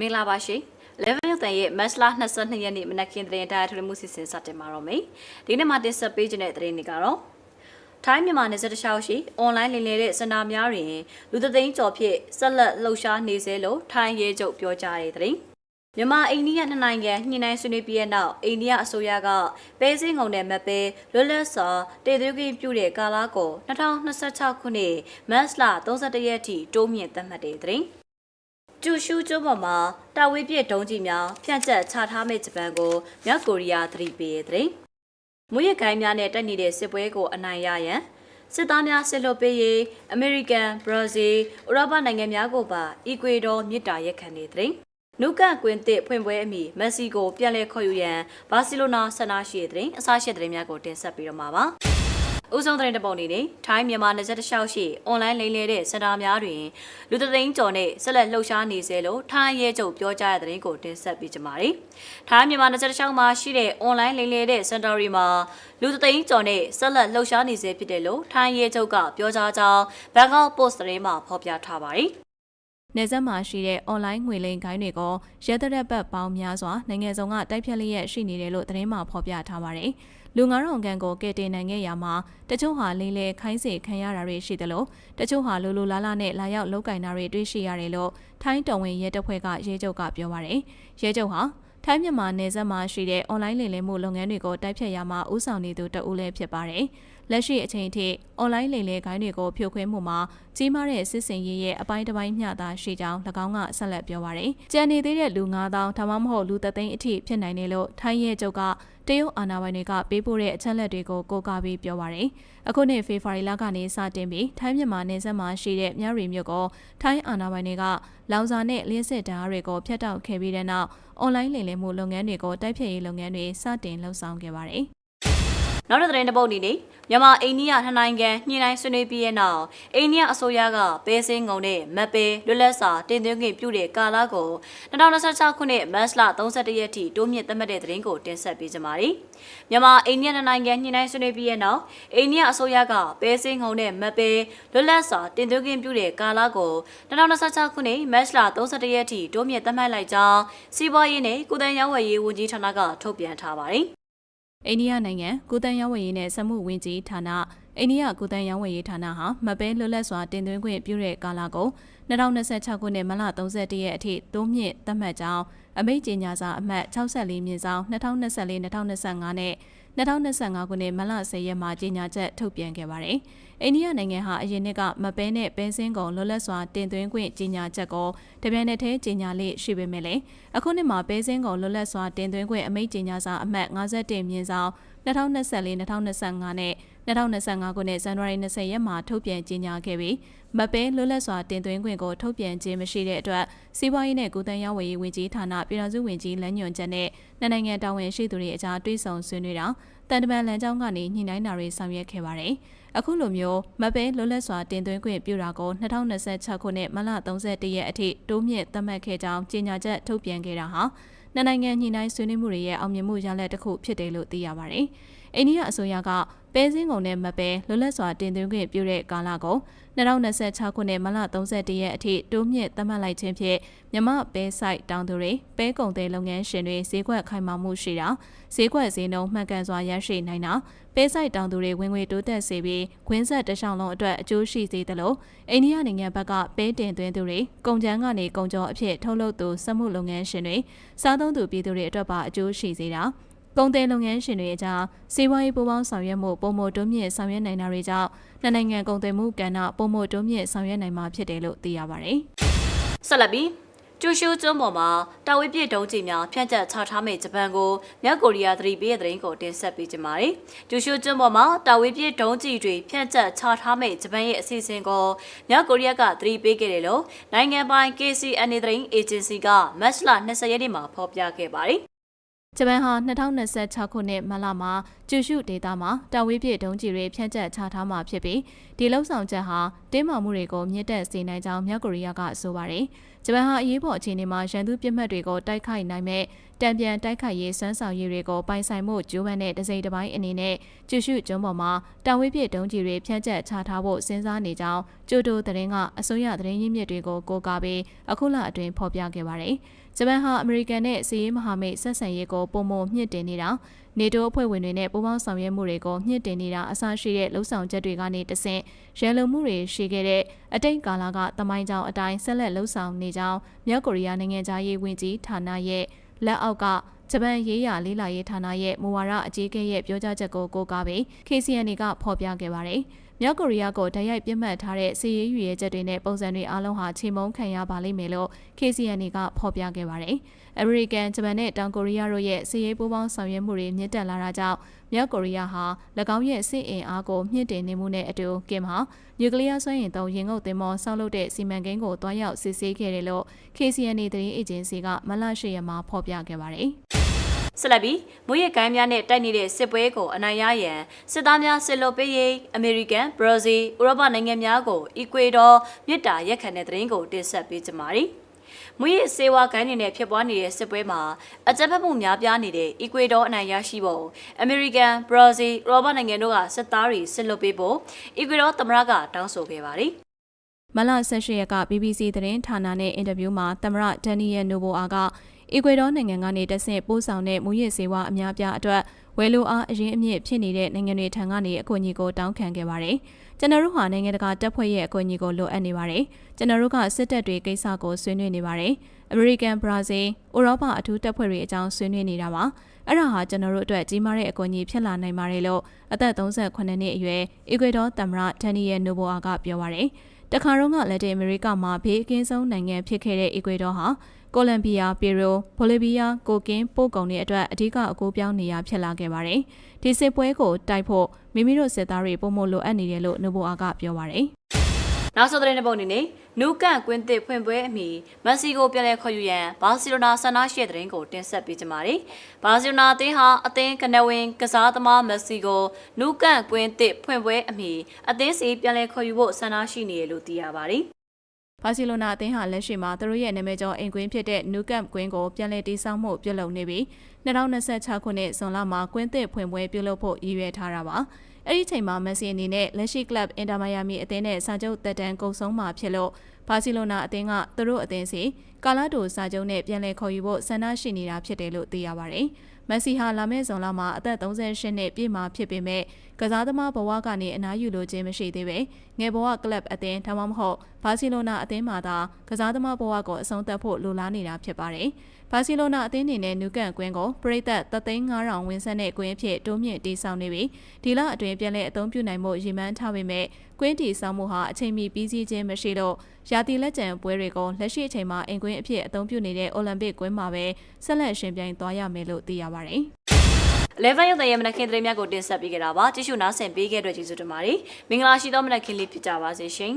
မင်္ဂလာပါရှင် level ရုပ်သံရဲ့မတ်လ22ရက်နေ့မနက်ခင်းသတင်းတရားထွေမှုစီစဉ်စတင်မှာတော့မယ်ဒီနေ့မှာတင်ဆက်ပေးခြင်းတဲ့သတင်းတွေကတော့ထိုင်းမြန်မာနယ်စပ်တစ်လျှောက်ရှိအွန်လိုင်းလင်လည်တဲ့စင်တာများတွင်လူသသိန်းကျော်ဖြင့်ဆက်လက်လှုပ်ရှားနေစေလို့ထိုင်းရဲချုပ်ပြောကြားတဲ့သတင်းမြန်မာအိန္ဒိယနှစ်နိုင်ငံညှိနှိုင်းဆွေးနွေးပြီးတဲ့နောက်အိန္ဒိယအစိုးရကပဲစင်းငုံတဲ့မပဲလွတ်လပ်စွာတည်သွေးကြီးပြုတဲ့ကာလကို2026ခုနှစ်မတ်လ31ရက်ထိတိုးမြင့်သတ်မှတ်တဲ့သတင်း ကျူရှူးကျွန်းပေါ်မှာတာဝေးပြည့်ဒုံးကြီးများဖြန့်ကျက်ချထားမဲ့ဂျပန်ကိုမြောက်ကိုရီးယားသတိပေးတဲ့တဲ့။မွေးရကိုင်းများနဲ့တက်နေတဲ့စစ်ပွဲကိုအနိုင်ရရန်စစ်သားများဆစ်လွတ်ပေးရေးအမေရိကန်၊ဘရာဇီး၊ဥရောပနိုင်ငံများကိုပါအီကွေဒေါမြစ်တာရက်ခံနေတဲ့။နုကန်ကွင်းတစ်ဖွင့်ပွဲအမိမက်ဆီကိုပြန်လည်ခေါ်ယူရန်ဘာစီလိုနာဆန္ဒရှိတဲ့အစားရှိတဲ့များကိုတင်ဆက်ပေးတော့မှာပါ။ ဦးဆုံးသတင်းတစ်ပုဒ်အနေနဲ့ထိုင်းမြန်မာနယ်စပ်တစ်လျှောက်ရှိအွန်လိုင်းလိမ်လည်တဲ့စင်တာများတွင်လူသသိန်းကျော်နဲ့ဆက်လက်လှုပ်ရှားနေစေလို့ထိုင်းရဲချုပ်ပြောကြားတဲ့သတင်းကိုတင်ဆက်ပေးကြပါမယ်။ထိုင်းမြန်မာနယ်စပ်တစ်လျှောက်မှာရှိတဲ့အွန်လိုင်းလိမ်လည်တဲ့စင်တာတွေမှာလူသသိန်းကျော်နဲ့ဆက်လက်လှုပ်ရှားနေစေဖြစ်တယ်လို့ထိုင်းရဲချုပ်ကပြောကြားကြောင်းဘန်ကောက်ပို့စ်သတင်းမှာဖော်ပြထားပါတယ်။ နေဆက်မှာရှိတဲ့အွန်လိုင်းငွေလိမ်ဂိုင်းတွေကိုရဲတရက်ပတ်ပေါင်းများစွာနိုင်ငံစုံကတိုက်ဖြတ်လျက်ရှိနေတယ်လို့သတင်းမှဖော်ပြထားပါတယ်။လူ9000ခန့်ကိုကယ်တင်နိုင်ခဲ့ရမှာတချို့ဟာလိမ်လည်ခိုင်းစေခံရတာတွေရှိသလိုတချို့ဟာလိုလိုလားလားနဲ့လာရောက်လောက်ကင်တာတွေတွေ့ရှိရတယ်လို့ထိုင်းတော်ဝင်ရဲတပ်ဖွဲ့ကရဲချုပ်ကပြောပါတယ်။ရဲချုပ်ဟာထိုင်းမြန်မာနယ်စပ်မှာရှိတဲ့အွန်လိုင်းလိမ်လည်မှုလုပ်ငန်းတွေကိုတိုက်ဖြတ်ရမှာဥဆောင်နေသူတအူးလည်းဖြစ်ပါတယ်။ လက်ရှိအချိန်ထိအွန်လိုင်းလိမ်လည်ဂိုင်းတွေကိုဖြိုခွင်းမှုမှာကြီးမားတဲ့စစ်စင်ရေးရဲ့အပိုင်းတစ်ပိုင်းမျှသာရှိကြောင်း၎င်းကဆက်လက်ပြောပါတယ်။ကြံနေသေးတဲ့လူ9000ဒါမှမဟုတ်လူသက်သိန်းအထိဖြစ်နိုင်တယ်လို့ထိုင်းရဲချုပ်ကတရုတ်အာဏာပိုင်တွေကပေးပို့တဲ့အချက်လက်တွေကိုကိုးကားပြီးပြောပါတယ်။အခုနှစ်ဖေဖော်ဝါရီလကနေစတင်ပြီးထိုင်းမြန်မာနယ်စပ်မှာရှိတဲ့မြရီမြို့ကိုထိုင်းအာဏာပိုင်တွေကလောင်စာနဲ့လျှက်စစ်ဓာတ်တွေကိုဖျက်တောက်ခဲ့ပြီးတဲ့နောက်အွန်လိုင်းလိမ်လည်မှုလုပ်ငန်းတွေကိုတိုက်ဖျက်ရေးလုပ်ငန်းတွေစတင်လှုပ်ဆောင်ခဲ့ပါတယ်။ နောက်တဲ့သတင်းတစ်ပုဒ်အနေနဲ့မြန်မာအိန္ဒိယနှစ်နိုင်ငံညှိနှိုင်းဆွေးနွေးပြီးတဲ့နောက်အိန္ဒိယအစိုးရကပဲစင်းငုံတဲ့မပဲလွတ်လပ်စွာတင်သွင်းခွင့်ပြုတဲ့ကာလကို2026ခုနှစ်မတ်လ31ရက်ထိတိုးမြင့်သတ်မှတ်တဲ့သတင်းကိုတင်ဆက်ပေးကြပါမယ်။မြန်မာအိန္ဒိယနှစ်နိုင်ငံညှိနှိုင်းဆွေးနွေးပြီးတဲ့နောက်အိန္ဒိယအစိုးရကပဲစင်းငုံတဲ့မပဲလွတ်လပ်စွာတင်သွင်းခွင့်ပြုတဲ့ကာလကို2026ခုနှစ်မတ်လ31ရက်ထိတိုးမြင့်သတ်မှတ်လိုက်ကြောင်းစီးပွားရေးနဲ့ကုသရေးဝယ်ရေးဝန်ကြီးဌာနကထုတ်ပြန်ထားပါတယ်။ အိန္ဒိယနိုင်ငံကုသန်ရောင်းဝယ်ရေးနဲ့စက်မှုဝင်ကြီးဌာနအိန္ဒိယကုသန်ရောင်းဝယ်ရေးဌာနဟာမပဲလွတ်လပ်စွာတင်သွင်းခွင့်ပြုတဲ့ကာလကို2026ခုနှစ်မလ31ရက်အထိတိုးမြင့်သတ်မှတ်ကြောင်း အမိန့်ကြေညာစာအမှတ်64မြင်းဆောင်2024-2025နဲ့2025ခုနှစ်မလ10ရက်မှာကြေညာချက်ထုတ်ပြန်ခဲ့ပါတယ်။အိန္ဒိယနိုင်ငံဟာအရင်နှစ်ကမပဲနဲ့ပဲစင်းကုန်လွတ်လပ်စွာတင်သွင်းခွင့်ကြေညာချက်ကိုတပြိုင်နက်တည်းကြေညာလေးရှိပေမဲ့လည်းအခုနှစ်မှာပဲစင်းကုန်လွတ်လပ်စွာတင်သွင်းခွင့်အမိန့်ကြေညာစာအမှတ်51မြင်းဆောင်2024-2025နဲ့2025ခုနှစ်ဇန်နဝါရီ20ရက်မှာထုတ်ပြန်ကြေညာခဲ့ပြီးမပဲလွတ်လပ်စွာတင်သွင်းခွင့်ကိုထုတ်ပြန်ခြင်းမရှိတဲ့အတွက်စီးပွားရေးနဲ့ကုသရေးဝယ်ရေးဝန်ကြီးဌာနပြည်ထောင်စုဝန်ကြီးလမ်းညွှန်ချက်နဲ့နှစ်နိုင်ငံတာဝန်ရှိသူတွေအကြားတွေ့ဆုံဆွေးနွေးတာတန်တမန်လမ်းကြောင်းကနေညှိနှိုင်းတာတွေဆောင်ရွက်ခဲ့ပါတယ်။အခုလိုမျိုးမပဲလွတ်လပ်စွာတင်သွင်းခွင့်ပြုတာကို2026ခုနှစ်မလ31ရက်အထိတိုးမြင့်သတ်မှတ်ခဲ့ကြောင်းကြေညာချက်ထုတ်ပြန်ခဲ့တာဟာနှစ်နိုင်ငံညှိနှိုင်းဆွေးနွေးမှုတွေရဲ့အောင်မြင်မှုရလဒ်တစ်ခုဖြစ်တယ်လို့သိရပါတယ်။ အိန္ဒိယအစိုးရကပဲစင်းကုန်နဲ့မပဲလွတ်လပ်စွာတင်သွင်းခွင့်ပြုတဲ့ကာလကို2026ခုနှစ်မလ31ရက်အထိတိုးမြင့်သတ်မှတ်လိုက်ခြင်းဖြင့်မြမပဲဆိုင်တောင်သူတွေပဲကုန်တဲ့လုပ်ငန်းရှင်တွေဈေးကွက်ခိုင်မာမှုရှိတာဈေးကွက်ဈေးနှုန်းမှန်ကန်စွာရရှိနိုင်တာပဲဆိုင်တောင်သူတွေဝင်ငွေတိုးတက်စေပြီးခွင်းဆက်တခြားလုံးအတွက်အကျိုးရှိစေသလိုအိန္ဒိယနိုင်ငံဘက်ကပဲတင်သွင်းသူတွေကုန်ကျန်းကနေကုန်ကျော်အဖြစ်ထုတ်လုပ်သူစက်မှုလုပ်ငန်းရှင်တွေစားသုံးသူပြည်သူတွေအတွက်ပါအကျိုးရှိစေတာ ကုန်တယ်လုပ်ငန်းရှင်တွေအကြားစီးပွားရေးပူးပေါင်းဆောင်ရွက်မှုပုံမတိုးမြင့်ဆောင်ရွက်နိုင်တာတွေကြောင့်နှစ်နိုင်ငံကုန်သွယ်မှုကဏ္ဍပုံမတိုးမြင့်ဆောင်ရွက်နိုင်မှာဖြစ်တယ်လို့သိရပါတယ်။ဆက်လက်ပြီးကျူရှူးကျွန်းပေါ်မှာတာဝေးပြည့်တုံးကြီးများဖြန့်ကျက်ချထားမဲ့ဂျပန်ကိုမြောက်ကိုရီးယားသတိပေးတဲ့သတင်းကိုတင်ဆက်ပေးကြပါမယ်။ကျူရှူးကျွန်းပေါ်မှာတာဝေးပြည့်တုံးကြီးတွေဖြန့်ကျက်ချထားမဲ့ဂျပန်ရဲ့အစီအစဉ်ကိုမြောက်ကိုရီးယားကသတိပေးခဲ့တယ်လို့နိုင်ငံပိုင် KCNA သတင်းအေဂျင်စီကမတ်လ20ရက်နေ့မှာဖော်ပြခဲ့ပါတယ်။ ဂျပန်ဟာ2026ခုနှစ်မလမှာကျူရှုဒေတာမှာတာဝေးပြည့်ဒုံးကျည်တွေဖြန့်ကျက်ချထားမှာဖြစ်ပြီး ဒီလှုပ်ဆောင်ချက်ဟာတင်းမာမှုတွေကိုမြင့်တက်စေနိုင်ကြောင်းမြောက်ကိုရီးယားကဆိုပါတယ်။ဂျပန်ဟာအရေးပေါ်အခြေအနေမှာရန်သူပြစ်မှတ်တွေကိုတိုက်ခိုက်နိုင်မဲ့တံပြန်တိုက်ခိုက်ရေးစွမ်းဆောင်ရည်တွေကိုပိုင်ဆိုင်မှုဂျိုးဘန်နဲ့တစိမ့်တစ်ပိုင်းအနေနဲ့ကျူရှုကျွန်းပေါ်မှာတာဝေးပြစ်တုံးကြီးတွေဖြန့်ကျက်ချထားဖို့စဉ်းစားနေကြောင်းကျိုတိုသတင်းကအစိုးရသတင်းရင်းမြစ်တွေကိုကိုးကားပြီးအခုလအတွင်းဖော်ပြခဲ့ပါတယ်။ဂျပန်ဟာအမေရိကန်နဲ့စီးရေးမဟာမိတ်ဆက်ဆံရေးကိုပုံမမြင့်တင်နေတာ နေတိုးအဖွဲ့ဝင်တွေနဲ့ပူးပေါင်းဆောင်ရွက်မှုတွေကိုမြင့်တင်နေတာအဆရှိတဲ့လှုပ်ဆောင်ချက်တွေကနေတဆင့်ရန်လိုမှုတွေရှိခဲ့တဲ့အတိတ်ကာလကတမိုင်းကြောင်အတိုင်းဆက်လက်လှုပ်ဆောင်နေကြောင်းမြောက်ကိုရီးယားနိုင်ငံသားရေးဝန်ကြီးဌာနရဲ့လက်အောက်ကဂျပန်ရေးရာလေးလာရေးဌာနရဲ့မူဝါဒအကြီးအကဲရဲ့ပြောကြားချက်ကိုကိုးကားပြီး KCNA ကဖော်ပြခဲ့ပါတယ်။ မြောက်ကိုရီးယားကိုတိုက်ရိုက်ပြစ်မှတ်ထားတဲ့စီရေးရွေရဲချက်တွေနဲ့ပုံစံတွေအားလုံးဟာချိန်မုံခံရပါလိမ့်မယ်လို့ KCNA ကဖော်ပြခဲ့ပါတယ်။ American, ဂျပန်နဲ့တောင်ကိုရီးယားတို့ရဲ့စီရေးပူးပေါင်းဆောင်ရွက်မှုတွေမြင့်တက်လာတာကြောင့်မြောက်ကိုရီးယားဟာ၎င်းရဲ့စစ်အင်အားကိုမြင့်တင်နေမှုနဲ့အတူကင်ဟာနျူကလ িয়ার စွမ်းအင်သုံးရင်ငုတ်သင်္ဘောဆောက်လုပ်တဲ့စီမံကိန်းကိုတွားရောက်စစ်ဆေးခဲ့တယ်လို့ KCNA သတင်းအေဂျင်စီကမလရှိရမှာဖော်ပြခဲ့ပါတယ်။ ဆက်လက်ပြီးမွေးရကိုင်းများနဲ့တိုက်နေတဲ့စစ်ပွဲကိုအနိုင်ရရန်စစ်သားများဆစ်လို့ပေးရေးအမေရိကန်ဘရာဇီးဥရောပနိုင်ငံများကိုအီကွေဒေါမြစ်တာရက်ခံတဲ့သတင်းကိုတင်ဆက်ပေးကြပါမယ်။မွေးရစေဝါကိုင်းနေနဲ့ဖြစ်ပွားနေတဲ့စစ်ပွဲမှာအကြမ်းဖက်မှုများပြားနေတဲ့အီကွေဒေါအနိုင်ရရှိဖို့အမေရိကန်ဘရာဇီးဥရောပနိုင်ငံတို့ကစစ်သားတွေဆစ်လို့ပေးဖို့အီကွေဒေါသမ္မတကတောင်းဆိုခဲ့ပါတယ်။မလ18ရက်က BBC သတင်းဌာနနဲ့အင်တာဗျူးမှာသမ္မတဒန်နီယယ်နိုဘိုအာက အီကွေဒေါနိုင်ငံကနေတဆင့်ပို့ဆောင်တဲ့မူရစ်စေဝါအများပြားအတွက်ဝယ်လိုအားအရင်အမြင့်ဖြစ်နေတဲ့နိုင်ငံတွေထံကနေအကူအညီကိုတောင်းခံခဲ့ပါတယ်။ကျွန်တော်တို့ဟာနိုင်ငံတကာတပ်ဖွဲ့ရဲ့အကူအညီကိုလိုအပ်နေပါတယ်။ကျွန်တော်တို့ကစစ်တပ်တွေကိစ္စကိုဆွေးနွေးနေပါတယ်။ American, Brazil, ဥရောပအထူးတပ်ဖွဲ့တွေအကြောင်းဆွေးနွေးနေတာပါ။အဲ့ဒါဟာကျွန်တော်တို့အတွက်ကြီးမားတဲ့အကူအညီဖြစ်လာနိုင်ပါတယ်လို့အသက်38နှစ်အရွယ်အီကွေဒေါသမ္မတဒန်နီယယ်နိုဘိုအာကပြောပါတယ်။တခါတော့ကလက်တင်အမေရိကမှာဘေးအကင်းဆုံးနိုင်ငံဖြစ်ခဲ့တဲ့အီကွေဒေါဟာ ကိုလံဘီယာ၊ပီရို၊ဘိုလီဗီးယား၊ကိုကင်းပို့ကုန်တွေအတွက်အဓိကအကူပြောင်းနေရဖြစ်လာခဲ့ပါတယ်။ဒီစစ်ပွဲကိုတိုက်ဖို့မိမိတို့စစ်သားတွေပုံမလိုအပ်နေတယ်လို့နိုဘိုအာကပြောပါတယ်။နောက်ဆုံးသတင်းတစ်ပုဒ်အနေနဲ့နူကန်ကွင်းသစ်ဖွင့်ပွဲအမီမက်ဆီကိုပြန်လည်ခေါ်ယူရန်ဘာစီလိုနာဆန္ဒရှိတဲ့သတင်းကိုတင်ဆက်ပေးကြပါမယ်။ဘာစီလိုနာအသင်းဟာအသင်းကနဝင်ကစားသမားမက်ဆီကိုနူကန်ကွင်းသစ်ဖွင့်ပွဲအမီအသင်းစီပြန်လည်ခေါ်ယူဖို့ဆန္ဒရှိနေတယ်လို့သိရပါတယ်။ ဘာစီလိုနာအသင်းဟာလက်ရှိမှာသူတို့ရဲ့နာမည်ကျော်အိမ်ကွင်းဖြစ်တဲ့နူကမ်ကွင်းကိုပြန်လည်တည်ဆောက်မှုပြုလုပ်နေပြီး2026ခုနှစ်ဇွန်လမှာကွင်းသစ်ဖွင့်ပွဲပြုလုပ်ဖို့ရည်ရွယ်ထားတာပါ။အဲ့ဒီချိန်မှာမက်ဆီအနေနဲ့လက်ရှိကလပ်အင်တာမိုင်ယာမီအသင်းနဲ့စာချုပ်သက်တမ်းကုန်ဆုံးမှာဖြစ်လို့ဘာစီလိုနာအသင်းကသူတို့အသင်းစီကာလာဒိုစာချုပ်နဲ့ပြန်လည်ခေါ်ယူဖို့ဆန္ဒရှိနေတာဖြစ်တယ်လို့သိရပါတယ်။ မက်ဆီဟာလာမယ့်ဇွန်လမှာအသက်38နှစ်ပြည့်မှာဖြစ်ပေမဲ့ကစားသမားဘဝကနေအနားယူလိုခြင်းမရှိသေးပဲငယ်ဘဝကလပ်အသင်းဒါမှမဟုတ်ဘာစီလိုနာအသင်းမှာသာကစားသမားဘဝကိုအဆုံးသတ်ဖို့လိုလားနေတာဖြစ်ပါတယ်။ဘာစီလိုနာအသင်းအနေနဲ့နူကန်ကွင်းကိုပရိသတ်3,500ဝန်းဆက်တဲ့ကွင်းအဖြစ်တိုးမြင့်တည်ဆောက်နေပြီးဒီလအတွင်းပြန်လည်အသုံးပြုနိုင်မှုရည်မှန်းထားပေမဲ့ကွင်းတည်ဆောက်မှုဟာအချိန်မီပြီးစီးခြင်းမရှိလို့ ရာသီလက်ကျန်ပွဲတွေကိုလက်ရှိအချိန်မှာအင်ကွင်းအဖြစ်အသုံးပြုနေတဲ့အိုလံပစ်ကွင်းမှာပဲဆက်လက်ရှင်ပြိုင်သွားရမယ်လို့သိရပါတယ်။11ရုပ်သံရဲ့မနက်ခင်းသတင်းများကိုတင်ဆက်ပေးကြတာပါကြည့်ရှုနားဆင်ပေးခဲ့တဲ့ကျေးဇူးတင်ပါတယ်မင်္ဂလာရှိသောမနက်ခင်းလေးဖြစ်ကြပါစေရှင်